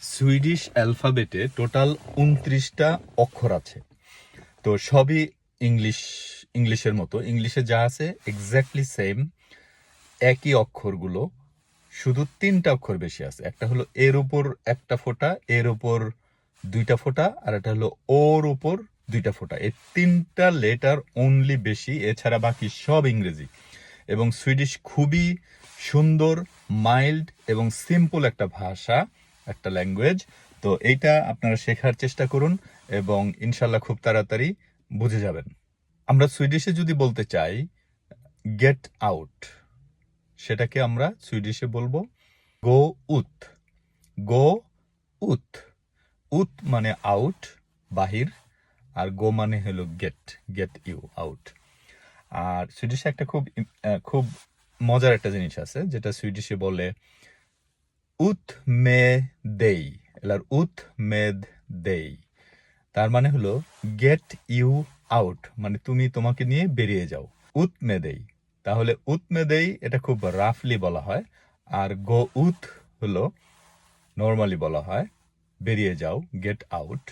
Swedish অ্যালফাবেটে total উনত্রিশটা অক্ষর আছে। তো সবই ইংলিশ, ইংলিশের মতো। ইংলিশে যা আছে এক্স্যাক্টলি সেম একই অক্ষরগুলো, শুধু তিনটা অক্ষর বেশি আছে। একটা হলো এর উপর একটা ফোঁটা, এর উপর দুইটা ফোঁটা, আর একটা হলো ওর উপর দুইটা ফোঁটা। এই তিনটা লেটার অনলি বেশি, এছাড়া বাকি সব ইংরেজি। এবং সুইডিশ খুবই সুন্দর মাইল্ড এবং সিম্পল একটা ভাষা। একটা ল্যাঙ্গুয়েজ তো এইটা আপনারা শেখার চেষ্টা করুন এবং ইনশাল্লাহ খুব তাড়াতাড়ি বুঝে যাবেন। আমরা সুইডিশে যদি বলতে চাই গেট আউট সেটাকে আমরা সুইডিশে বলব গো উত গো উত উত মানে আউট বাহির, আর গো মানে হলো গেট গেট ইউ আউট আর সুইডিশে একটা খুব খুব মজার একটা জিনিস আছে, যেটা সুইডিশে বলে মে দেই এলার উত মেদ দেই তার মানে হলো গেট ইউ আউট মানে তুমি তোমাকে নিয়ে বেরিয়ে যাও। উত মে দেই তাহলে উত মে দেই এটা খুব রাফলি বলা হয়। আর গো উত হলো নর্মালি বলা হয়, বেরিয়ে যাও গেট আউট